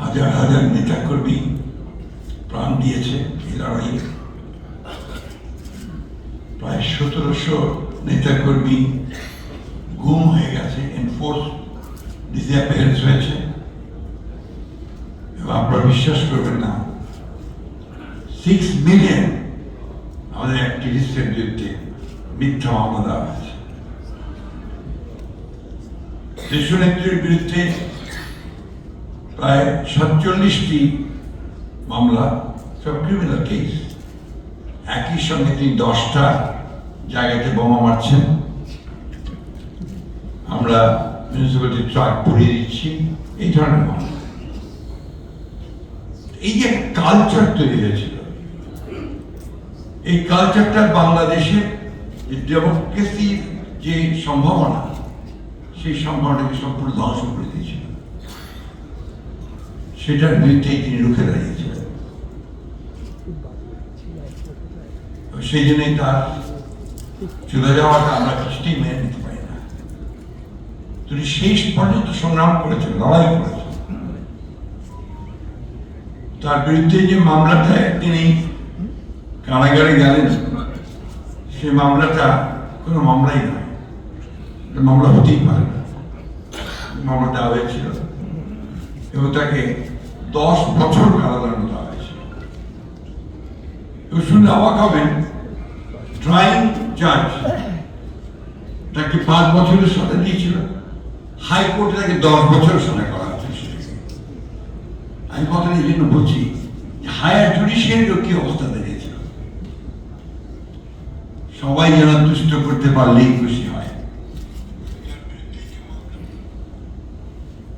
হাজার হাজার নেতাকর্মী প্রাণ দিয়েছে এই লড়াইয়ে। প্রায় সতেরোশো নেতাকর্মী গুম হয়ে গেছে এনফোর্স ডিসঅ্যাপিয়ারেন্স হয়েছে। এবং আপনারা বিশ্বাস করবেন না সিক্স মিলিয়ন আমাদের অ্যাক্টিভিস্টের বিরুদ্ধে মিথ্যা মামলা দেওয়া হয়েছে। দেশনেত্রীর বিরুদ্ধে প্রায় সাতচল্লিশটি মামলা, সব ক্রিমিনাল কেস একই সঙ্গে তিনি দশটা জায়গাতে বোমা মারছেন। আমরা মিউনিসিপ্যালিটি ট্রাক পুড়িয়ে দিচ্ছি। এই ধরনের মামলা। এই যে কালচার তৈরি হয়েছিল। এই কালচারটা বাংলাদেশে ডেমোক্রেসির যে সম্ভাবনা, সেই সম্ভাবনাটাকে সম্পূর্ণ ধ্বংস করে দিয়েছিল। সেটার বিরুদ্ধেই তিনি রুখে দাঁড়িয়েছিলেন। সেই জন্যই তার চলে যাওয়াটা আমরা কিছুতেই মেনে নিতে পারি না। তিনি শেষ পর্যন্ত সংগ্রাম করেছেন, লড়াই করেছেন। তার বিরুদ্ধে যে মামলাটায় তিনি কারাগারে গেলেন সে মামলাটা কোনো মামলাই নয়। মামলা হতেই পারে না। মামলা দেওয়া হয়েছিল এবং তাকে দশ বছর কারাদণ্ড হয়েছিল এবং অবাক হবেন ড্রয়িং জাজ তাকে পাঁচ বছরের সাথে দিয়েছিল? হাইকোর্টে তাকে দশ বছরের সাথে করা হয়েছিল আমি কথাটা এই জন্য বলছি হায়ার জুডিশিয়ারিরও কি অবস্থা দাঁড়িয়েছিল সবাই যেন তুষ্ট করতে পারলেই খুশি হয়।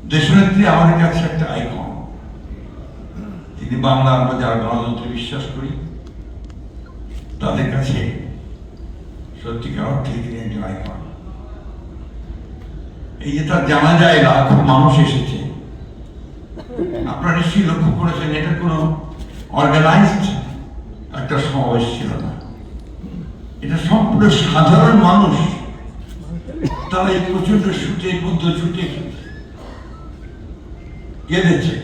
দেশনেত্রী, আমাদের কাছে একটা আইকন তিনি বাংলা আমরা যারা গণতন্ত্রে বিশ্বাস করি, তাদের কাছে সত্যিকার অর্থে তিনি একজন আইকন এই যে তার জানা যায় লাখো মানুষ এসেছে। আপনারা নিশ্চয়ই লক্ষ্য করেছেন, এটা কোনো অর্গানাইজড একটা সমাবেশ ছিল না। এটা সম্পূর্ণ সাধারণ মানুষ। তারা এই প্রচণ্ড ছুটের মধ্যে ছুটে কেঁদেছে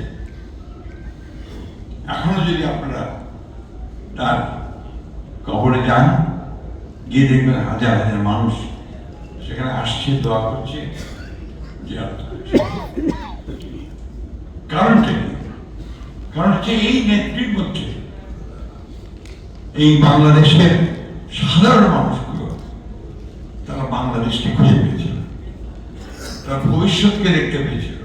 এখনও যদি আপনারা তার কবরে যান, গিয়ে দেখবেন হাজার হাজার মানুষ সেখানে আসছে, দোয়া করছে কারণ হচ্ছে এই নেত্রীর এই বাংলাদেশের সাধারণ মানুষগুলো, তারা বাংলাদেশকে খুঁজে পেয়েছিল। তার ভবিষ্যৎকে দেখতে পেয়েছিল।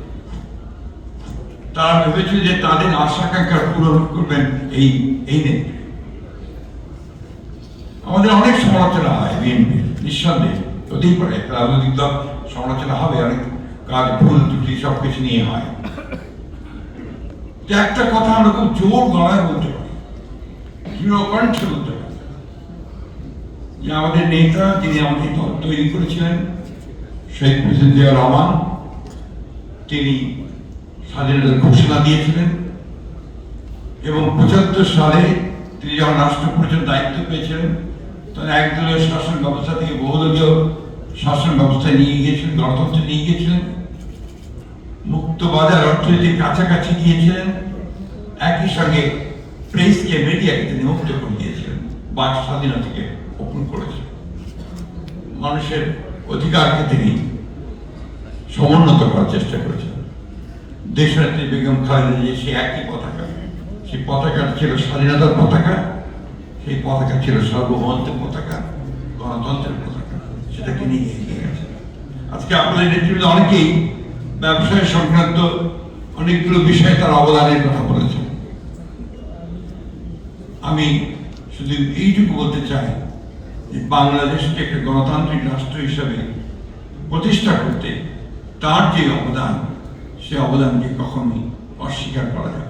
তারা ভেবেছিল যে তাদের আশা আকাঙ্ক্ষা পূরণ করবেন এই এই নেত্রী। আমাদের অনেক সমালোচনা হয় বিএনপি নিঃসন্দেহে। হতেই পারে, রাজনৈতিক দল সমালোচনা হবে, অনেক কাজ, ভুল, ত্রুটি সব কিছু নিয়ে হয়। একটা কথা আমরা খুব জোর গলায় বলতে পারি বলতে যে আমাদের নেতা যিনি আমাদের দল তৈরি করেছিলেন, শেখ মুজিবুর রহমান, তিনি স্বাধীনতার ঘোষণা দিয়েছিলেন এবং পঁচাত্তর সালে তিনি যখন রাষ্ট্র পরিষদ দায়িত্ব পেয়েছিলেন, তখন একদলীয় শাসন ব্যবস্থা থেকে বহুদলীয় শাসন ব্যবস্থায় নিয়ে গিয়েছিলেন, গণতন্ত্রে নিয়ে গিয়েছিলেন মুক্ত বাজার অর্থনীতির কাছাকাছি গিয়েছিলেন, একই সঙ্গে প্রেসকে মিডিয়াকে তিনি মুক্ত করে দিয়েছিলেন বাক স্বাধীনতাকে ওপেন করেছিলেন মানুষের অধিকারকে তিনি সমুন্নত করার চেষ্টা করেছেন। দেশনেত্রী বেগম খালেদা যে সে একই পতাকা, সেই পতাকাটা ছিল স্বাধীনতার পতাকা, সেই পতাকা ছিল সার্বভৌমত্বের পতাকা, গণতন্ত্রের পতাকা সেটাকে নিয়ে এগিয়ে গেছে আজকে আপনাদের নেতৃত্বে অনেকেই ব্যবসায় সংক্রান্ত অনেকগুলো বিষয়ে তার অবদানের কথা বলেছেন। আমি শুধু এইটুকু বলতে চাই যে বাংলাদেশকে একটা গণতান্ত্রিক রাষ্ট্র হিসাবে প্রতিষ্ঠা করতে তার যে অবদান সে অবদানকে কখনোই অস্বীকার করা না।